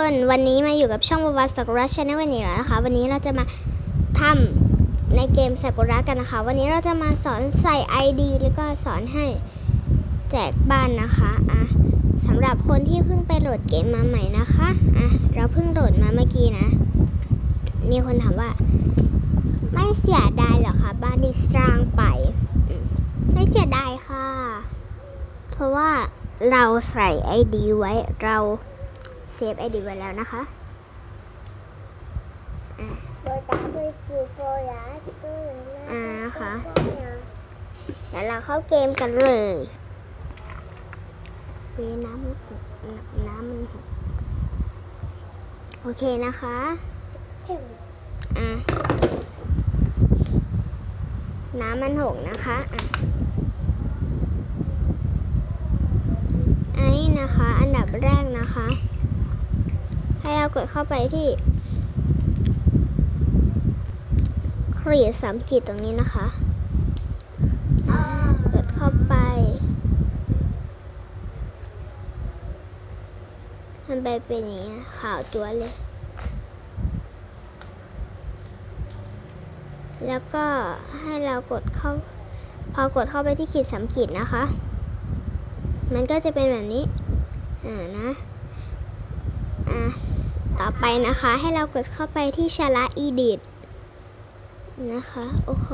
คนวันนี้มาอยู่กับช่องวาวาสักุระชาแนลวันนี้แล้วนะคะ วันนี้เราจะมาทำในเกมสักุระกันนะคะ วันนี้เราจะมาสอนใส่ ID แล้วก็สอนให้แจกบ้านนะคะอะสำหรับคนที่เพิ่งไปโหลดเกมมาใหม่นะคะอะเราเพิ่งโหลดมาเมื่อกี้นะ มีคนถามว่า ไม่เสียดายเหรอคะบ้านที่สร้างไป ไม่เสียดายค่ะ เพราะว่าเราใส่ ID ไว้เรา เซฟ ID ไว้แล้วนะคะโดยตามด้วยจีโปรยาตู้ยนะอ่าค่ะเดี๋ยวเราเข้าเกมกันเลยเวยน้ำมันหกน้ำมันหกโอเคนะคะจึงอะน้ำมันหกนะคะอะอันนี้นะคะ อันดับแรกนะคะ ให้เรากดเข้าไปที่ครีดสามขีดตรงนี้นะคะ กดเข้าไปมันไปเป็นอย่างเงี้ยขาวจัวเลย แล้วก็ให้เรากดเข้า พอกดเข้าไปที่ขีดสามขีดนะคะ มันก็จะเป็นแบบนี้ อ่านะ อ่า ต่อไปนะคะให้เรากดเข้าไปที่ชาระอีดิตนะคะ โอ้โห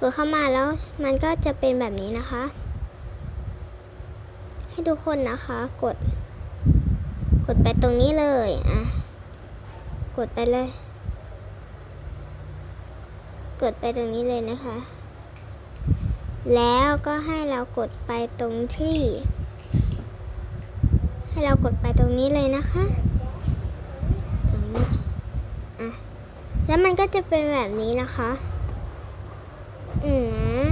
กดเข้ามาแล้วมันก็จะเป็นแบบนี้นะคะ ให้ทุกคนนะคะกด กดไปตรงนี้เลยอะกดไปเลย กดไปตรงนี้เลยนะคะ แล้วก็ให้เรากดไปตรงที่ ให้เรากดไปตรงนี้เลยนะคะ ตรงนี้ อะ แล้วมันก็จะเป็นแบบนี้นะคะ อืม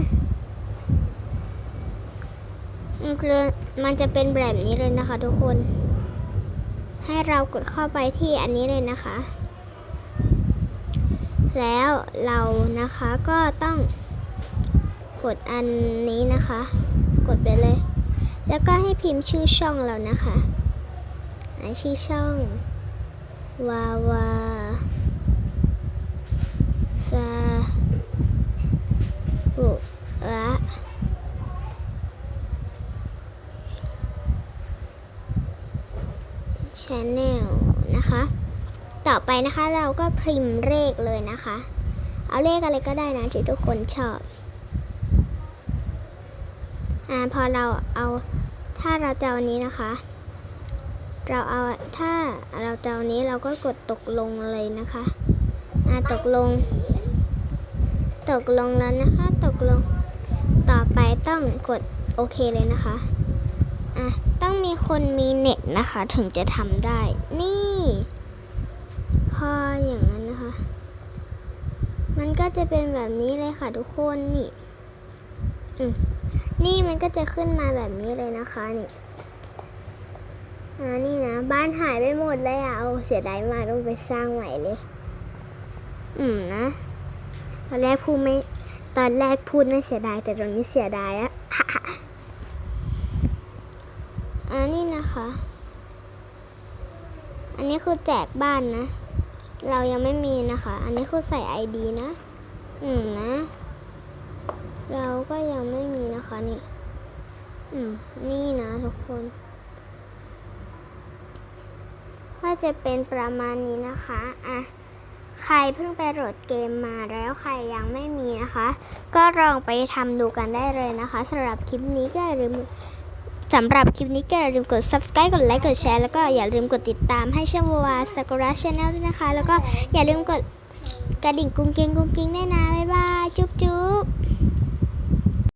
มันคือมันจะเป็นแบบนี้เลยนะคะ ทุกคน ให้เรากดเข้าไปที่อันนี้เลยนะคะ แล้วเรานะคะก็ต้องกดอันนี้นะคะ กดไปเลย แล้วก็ให้พิมพ์ชื่อช่องเรานะคะชื่อช่องวาวาซาบุระชแนลนะคะ ต่อไปนะคะเราก็พิมพ์เลขเลยนะคะ เอาเลขอะไรก็ได้นะที่ทุกคนชอบ อ่าพอเราเอาถ้าเราจะเอานี้นะคะ เราเอาถ้าเราจะเอานนี้เราก็กดตกลงเลยนะคะอ่าตกลง ตกลงแล้วนะคะ ตกลงต่อไปต้องกดโอเคเลยนะคะอะต้องมีคนมีเน็ตนะคะ ถึงจะทำได้ นี่ พออย่างนั้นนะคะ มันก็จะเป็นแบบนี้เลยค่ะทุกคนนี่ อืม นี่มันก็จะขึ้นมาแบบนี้เลยนะคะนี่อ่านี่นะ บ้านหายไปหมดเลยอะเอาเสียดายมากต้องไปสร้างใหม่เลย อืมนะ ตอนแรกพูดไม่ตอนแรกพูดไม่เสียดายแต่ตอนนี้เสียดายอะอันนี้นะคะ อันนี้คือแจกบ้านนะ เรายังไม่มีนะคะ อันนี้คือใส่ ID นะ อืมนะ เราก็ยังไม่มีนะคะนี่ อืม นี่นะทุกคน ก็จะเป็นประมาณนี้นะคะ อะ ใครเพิ่งไปโหลดเกมมาแล้วใครยังไม่มีนะคะ ก็ลองไปทำดูกันได้เลยนะคะสำหรับคลิปนี้ก็อย่าลืมสำหรับคลิปนี้ก็อย่าลืมกด subscribe กดไลค์ กดแชร์ แล้วก็อย่าลืมกดติดตามให้ช่องวาซากุระชาแนลด้วยนะคะ แล้วก็อย่าลืมกดกระดิ่งกุ้งกิ้งกุ้งกิ้งด้วยนะ บ๊ายบาย จุ๊บจุ๊บ